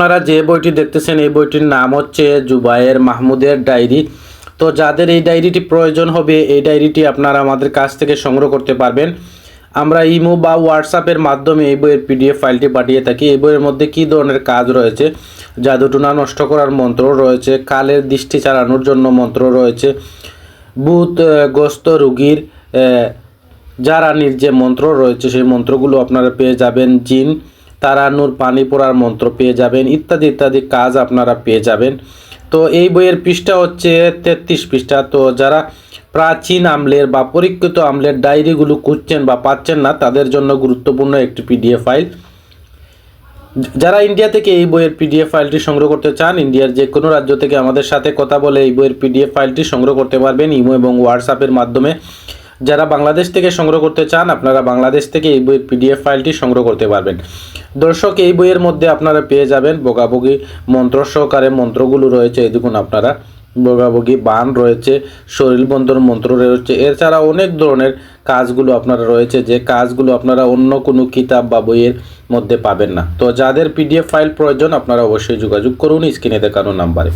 আপনারা যে বইটি দেখতেছেন এই বইটির নাম হচ্ছে জুবায়ের মাহমুদের ডায়েরি। তো যাদের এই ডায়েরিটি প্রয়োজন হবে এই ডায়েরিটি আপনারা আমাদের কাছ থেকে সংগ্রহ করতে পারবেন। আমরা ইমো বা হোয়াটসঅ্যাপের মাধ্যমে এই বইয়ের পিডিএফ ফাইলটি পাঠিয়ে থাকি। এই বইয়ের মধ্যে কী ধরনের কাজ রয়েছে? জাদুটুনা নষ্ট করার মন্ত্র রয়েছে কালের দৃষ্টি চালানোর জন্য মন্ত্র রয়েছে আহ, গ্রস্ত রুগীর আহ, জারানির যে মন্ত্র রয়েছে সেই মন্ত্রগুলো আপনারা পেয়ে যাবেন জিন। তারানুর পানি পড়ার মন্ত্র পেয়ে যাবেন, ইত্যাদি ইত্যাদি কাজ আপনারা পেয়ে যাবেন। তো এই বইয়ের পৃষ্ঠা হচ্ছে তেত্রিশ পৃষ্ঠা। তো যারা প্রাচীন আমলের বা পরীক্ষিত আমলের ডায়েরিগুলো খুঁজছেন বা পাচ্ছেন না, তাদের জন্য গুরুত্বপূর্ণ একটি পিডিএফ ফাইল। যারা ইন্ডিয়া থেকে এই বইয়ের পিডিএফ ফাইলটি সংগ্রহ করতে চান, ইন্ডিয়ার যে কোনো রাজ্য থেকে আমাদের সাথে কথা বলে এই বইয়ের পিডিএফ ফাইলটি সংগ্রহ করতে পারবেন ইমো এবং হোয়াটসঅ্যাপের মাধ্যমে। যারা বাংলাদেশ থেকে সংগ্রহ করতে চান, আপনারা বাংলাদেশ থেকে এই বইয়ের পিডিএফ ফাইলটি সংগ্রহ করতে পারবেন। দর্শক, এই বইয়ের মধ্যে আপনারা পেয়ে যাবেন বগাবগি মন্ত্র সহকারে মন্ত্রগুলো রয়েছে। এই দেখুন আপনারা বগাবগি বান রয়েছে, শরীর বন্ধন মন্ত্র রয়েছে। এছাড়া অনেক ধরনের কাজগুলো আপনারা রয়েছে, যে কাজগুলো আপনারা অন্য কোনো কিতাব বা বইয়ের মধ্যে পাবেন না। তো যাদের পিডিএফ ফাইল প্রয়োজন, আপনারা অবশ্যই যোগাযোগ করুন স্ক্রিনে দেখানো নাম্বারে।